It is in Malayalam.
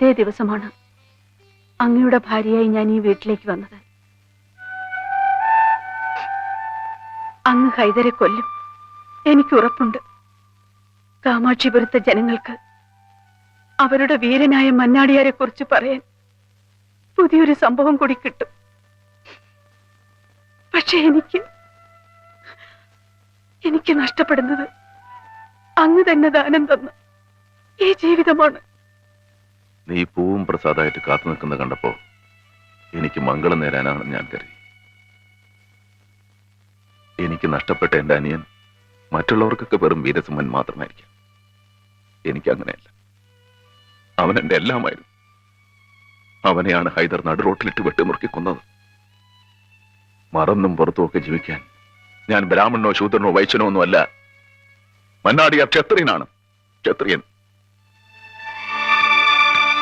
ഇതേ ദിവസമാണ് അങ്ങയുടെ ഭാര്യയായി ഞാൻ ഈ വീട്ടിലേക്ക് വന്നത്. അങ്ങ് ഹൈദരെ കൊല്ലും. എനിക്ക് ഉറപ്പുണ്ട്. കാമാക്ഷിപുരത്തെ ജനങ്ങൾക്ക് അവരുടെ വീരനായ മന്നാടിയാരെ കുറിച്ച് പറയാൻ പുതിയൊരു സംഭവം കൂടി കിട്ടും. പക്ഷെ എനിക്ക് എനിക്ക് നഷ്ടപ്പെടുന്നത് അങ്ങ് തന്നെ ദാനം തന്ന ഈ ജീവിതമാണ്. നീ പൂവും പ്രസാദമായിട്ട് കാത്തു നിൽക്കുന്ന കണ്ടപ്പോ എനിക്ക് മംഗളം നേരാനാണെന്ന് ഞാൻ കരുതി. എനിക്ക് നഷ്ടപ്പെട്ട എന്റെ അനിയൻ മറ്റുള്ളവർക്കൊക്കെ വെറും വീരസിംഹൻ മാത്രമായിരിക്കാം. എനിക്ക് അങ്ങനെയല്ല. അവൻ എന്റെ എല്ലാമായിരുന്നു. അവനെയാണ് ഹൈദർ നടുറോട്ടിലിട്ട് വെട്ടിമുറുക്കി കൊന്നത്. മറന്നും പുറത്തുമൊക്കെ ജീവിക്കാൻ ഞാൻ ബ്രാഹ്മണനോ ശൂദ്രനോ വൈശ്യനോ ഒന്നും അല്ല മന്നാടിയ ക്ഷത്രിയനാണ്. ക്ഷത്രിയൻ.